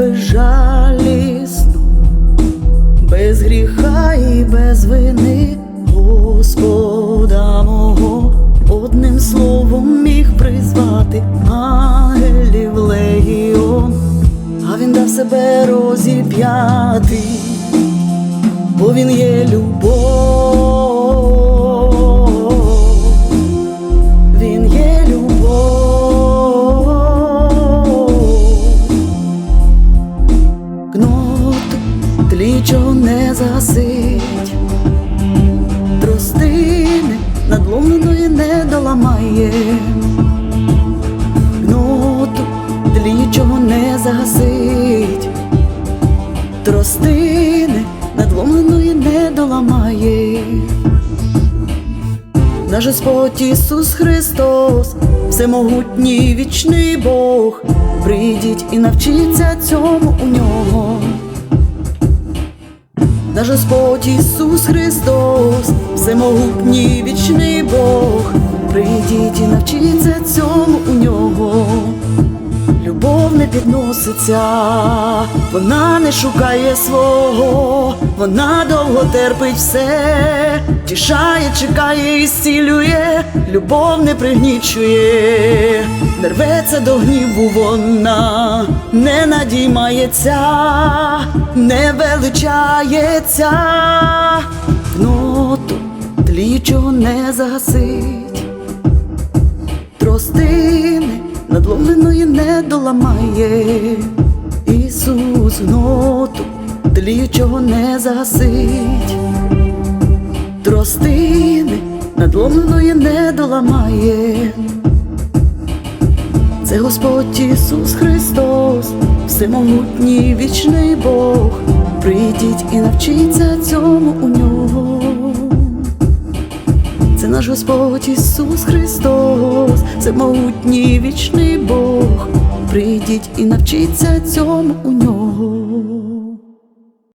безжалісну, без гріха і без вини Господа мого одним словом міг призвати ангелів легіон, а він дав себе розіп'яти, бо він є любов. Не засить, тростини надломленої не доламає, гноту тлічого не загасить, тростини надломленої не доламає. Наш Господь Ісус Христос, всемогутній вічний Бог, прийдіть і навчіться цьому у нього. Наш Господь Ісус Христос, всемогутній вічний Бог, прийдіть і навчіться цьому у нього. Любов не підноситься, вона не шукає свого, вона довго терпить все, тішає, чекає і зцілює, любов не пригнічує, не рветься до гніву вона, не надіймається, не величається, гноту тлічого не загасить. Тростини надломленої не доламає, Ісус гноту тлічого не загасить, тростини надломленої не доламає. Це Господь Ісус Христос, всемогутній вічний Бог, прийдіть і навчіться цьому у нього. Це наш Господь Ісус Христос, це могутній вічний Бог. Прийдіть і навчіться цьому у нього.